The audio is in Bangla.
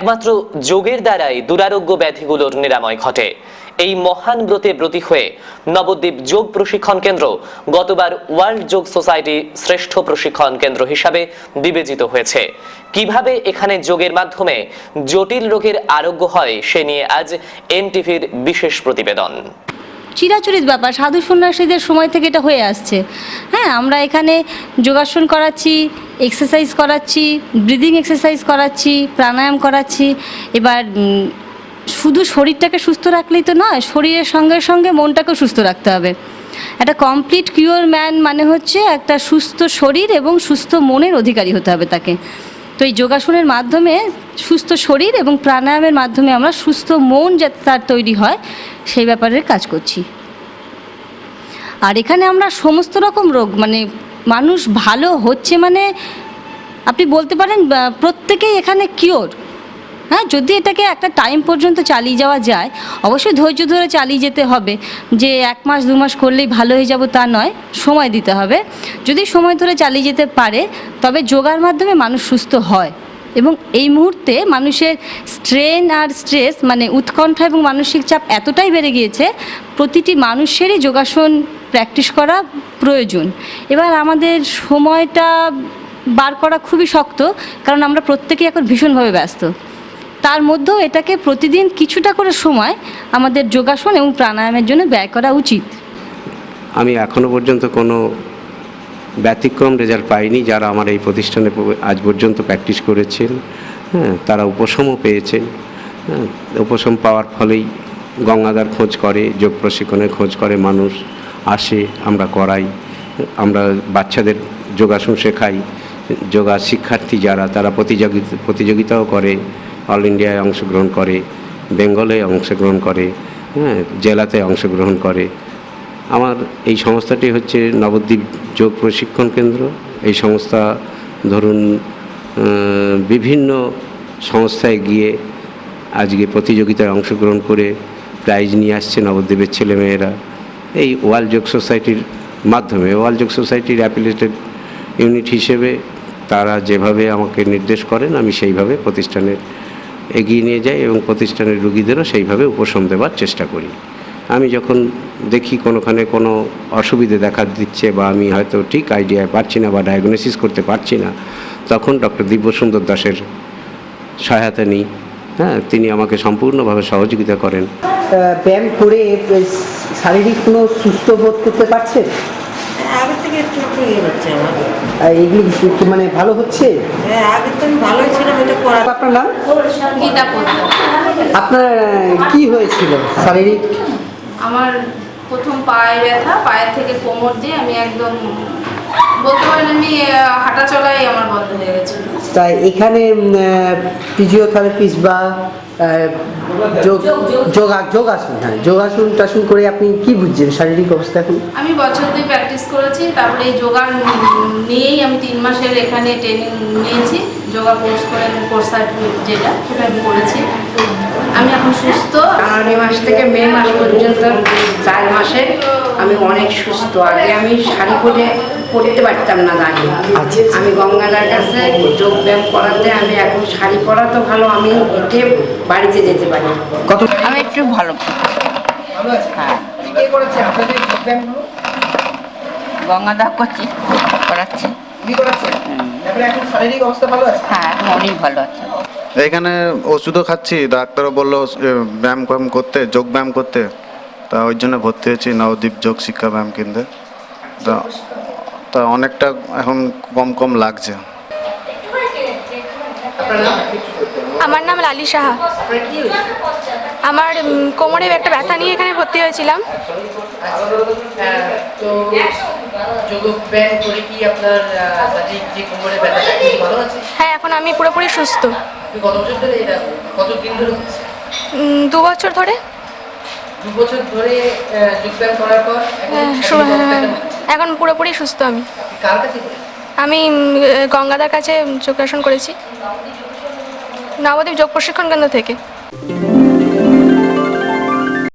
একমাত্র যোগের দ্বারাই দুরারোগ্য ব্যাধিগুলোর নিরাময় ঘটে। এই মহান ব্রতে ব্রতী হয়ে নবদ্বীপ যোগ প্রশিক্ষণ কেন্দ্র গতবার ওয়ার্ল্ড যোগ সোসাইটি শ্রেষ্ঠ প্রশিক্ষণ কেন্দ্র হিসাবে বিবেচিত হয়েছে। কীভাবে এখানে যোগের মাধ্যমে জটিল রোগের আরোগ্য হয় সে নিয়ে আজ এনটিভির বিশেষ প্রতিবেদন। চিরাচরিত ব্যাপার। সাধু সন্ন্যাসীদের সময় থেকে এটা হয়ে আসছে। হ্যাঁ আমরা এখানে যোগাসন করাচ্ছি এক্সারসাইজ করাচ্ছি ব্রিদিং এক্সারসাইজ করাচ্ছি, প্রাণায়াম করাচ্ছি। এবার শুধু শরীরটাকে সুস্থ রাখলেই তো নয়, শরীরের সঙ্গে সঙ্গে মনটাকেও সুস্থ রাখতে হবে। একটা কমপ্লিট কিওর ম্যান মানে হচ্ছে একটা সুস্থ শরীর এবং সুস্থ মনের অধিকারী হতে হবে তাকে। তো এই যোগাসনের মাধ্যমে সুস্থ শরীর এবং প্রাণায়ামের মাধ্যমে আমরা সুস্থ মন যাতে তার তৈরি হয়, সেই ব্যাপারে কাজ করছি। আর এখানে আমরা সমস্ত রকম রোগ মানে মানুষ ভালো হচ্ছে মানে আপনি বলতে পারেন প্রত্যেকেই এখানে কিওর হ্যাঁ যদি এটাকে একটা টাইম পর্যন্ত চালিয়ে যাওয়া যায়, অবশ্যই ধৈর্য ধরে চালিয়ে যেতে হবে। যে এক মাস, দু মাস করলেই ভালো হয়ে যাব তা নয়, সময় দিতে হবে। যদি সময় ধরে চালিয়ে যেতে পারে, তবে যোগার মাধ্যমে মানুষ সুস্থ হয়। এবং এই মুহূর্তে মানুষের স্ট্রেন আর স্ট্রেস মানে উৎকণ্ঠা এবং মানসিক চাপ এতটাই বেড়ে গিয়েছে, প্রতিটি মানুষেরই যোগাসন প্র্যাকটিস করা প্রয়োজন। এবার আমাদের সময়টা বার করা খুবই শক্ত, কারণ আমরা প্রত্যেকেই এখন ভীষণভাবে ব্যস্ত। তার মধ্যেও এটাকে প্রতিদিন কিছুটা করে সময় আমাদের যোগাসন এবং প্রাণায়ামের জন্য ব্যয় করা উচিত। আমি এখনও পর্যন্ত কোনো ব্যতিক্রম রেজাল্ট পাইনি। যারা আমার এই প্রতিষ্ঠানে আজ পর্যন্ত প্র্যাকটিস করেছেন হ্যাঁ তারা উপশমও পেয়েছেন হ্যাঁ উপশম পাওয়ার ফলেই গঙ্গাধার খোঁজ করে, যোগ প্রশিক্ষণের খোঁজ করে, মানুষ আসে, আমরা করাই, আমরা বাচ্চাদের যোগাসন শেখাই, যোগা শিক্ষার্থী যারা, তারা প্রতিযোগিতা, প্রতিযোগিতাও করে অল ইন্ডিয়ায় অংশগ্রহণ করে বেঙ্গলে অংশগ্রহণ করে হ্যাঁ জেলাতে অংশগ্রহণ করে। আমার এই সংস্থাটি হচ্ছে নবদ্বীপ যোগ প্রশিক্ষণ কেন্দ্র। এই সংস্থা ধরুন বিভিন্ন সংস্থায় গিয়ে আজকে প্রতিযোগিতায় অংশগ্রহণ করে প্রাইজ নিয়ে আসছে নবদ্বীপের ছেলেমেয়েরা। এই ওয়ার্ল্ড যোগ সোসাইটির মাধ্যমে, ওয়ার্ল্ড যোগ সোসাইটির অ্যাপিলেটেড ইউনিট হিসেবে তারা যেভাবে আমাকে নির্দেশ করেন, আমি সেইভাবে প্রতিষ্ঠানের এগিয়ে নিয়ে যাই এবং প্রতিষ্ঠানের রুগীদেরও সেইভাবে উপশম দেওয়ার চেষ্টা করি। আমি যখন দেখি কোনোখানে কোনো অসুবিধে দেখা দিচ্ছে বা আমি হয়তো ঠিক আইডিয়ায় পারছি না বা ডায়াগনোসিস করতে পারছি না, তখন ডক্টর দিব্যসুন্দর দাসের সহায়তা নিই। হ্যাঁ তিনি আমাকে সম্পূর্ণভাবে সহযোগিতা করেন। ব্যায়াম করে শারীরিক কোনো সুস্থ বোধ করতে পারছেন? থেকে একটু একটু ইয়ে হচ্ছে আমার। আর এগুলি কি- কি মানে ভালো হচ্ছে? হ্যাঁ আগের তো আমি ভালোই ছিলাম এটা করা আপনার নাম? গীতা পড়তে আপনার কি হয়েছিল শারীরিক? আমার প্রথম পায়ে ব্যথা পায়ের থেকে কোমর দিয়ে আমি একদম বলতে পারেন আমি হাঁটা চলাই আমার বন্ধ হয়ে গেছিল। তাই এখানে ফিজিওথেরাপিস্ট বা যোগা যোগাসন হ্যাঁ যোগাসন টাসন করে আপনি কি বুঝছেন শারীরিক অবস্থা এখন? আমি বছর দুই প্র্যাকটিস করেছি তারপরে এই যোগা নিয়েই আমি তিন মাসের এখানে ট্রেনিং নিয়েছি যোগা কোর্স করে কোর্স সার্টিফিকেট যেটা সেটা আমি করেছি। আমি এখন সুস্থ। জানুয়ারি মাস থেকে মে মাস পর্যন্ত চার মাসে আমি অনেক সুস্থ। আগে আমি শাড়ি পরে পরতে পারতাম না দাঁড়িয়ে। আমি গঙ্গাদার কাছে যোগ ব্যায়াম করাতে আমি এখন শাড়ি পরা তো ভালো আমি হেঁটে বাড়িতে যেতে পারি। কত আমি একটু ভালো। ভালো আছে। হ্যাঁ। কে করেছে আপনাদের যোগ ব্যায়ামগুলো গঙ্গাধা করছি করাচ্ছি কি করাচ্ছে তারপরে এখন শারীরিক অবস্থা ভালো আছে? হ্যাঁ অনেক ভালো আছে। এখানে ওষুধও খাচ্ছি ডাক্তারও বলল ব্যায়াম ব্যায়াম করতে যোগ ব্যায়াম করতে। তা ওই জন্য ভর্তি হয়েছি নবদ্বীপ যোগ শিক্ষা ব্যায়াম কেন্দ্রে। তা তা অনেকটা এখন কম কম লাগছে। আমার নাম লালি সাহা। আমার কোমরে একটা ব্যথা নিয়ে এখানে ভর্তি হয়েছিলাম। তো যোগ ব্যায়াম করে কি আপনার শারীরিক যে কোমরে ব্যথাটা কি ভালো আছে? হ্যাঁ এখন আমি পুরোপুরি সুস্থ। কত বছর ধরে এটা কত ধরে হচ্ছে? দু বছর ধরে। দু বছর ধরে যোগ করার পর এখন হ্যাঁ, হ্যাঁ? এখন পুরোপুরি সুস্থ আমি। কার কাছে আমি গঙ্গাদার কাছে যোগাসন করেছি। নবদ্বীপ যোগ প্রশিক্ষণ কেন্দ্র থেকে।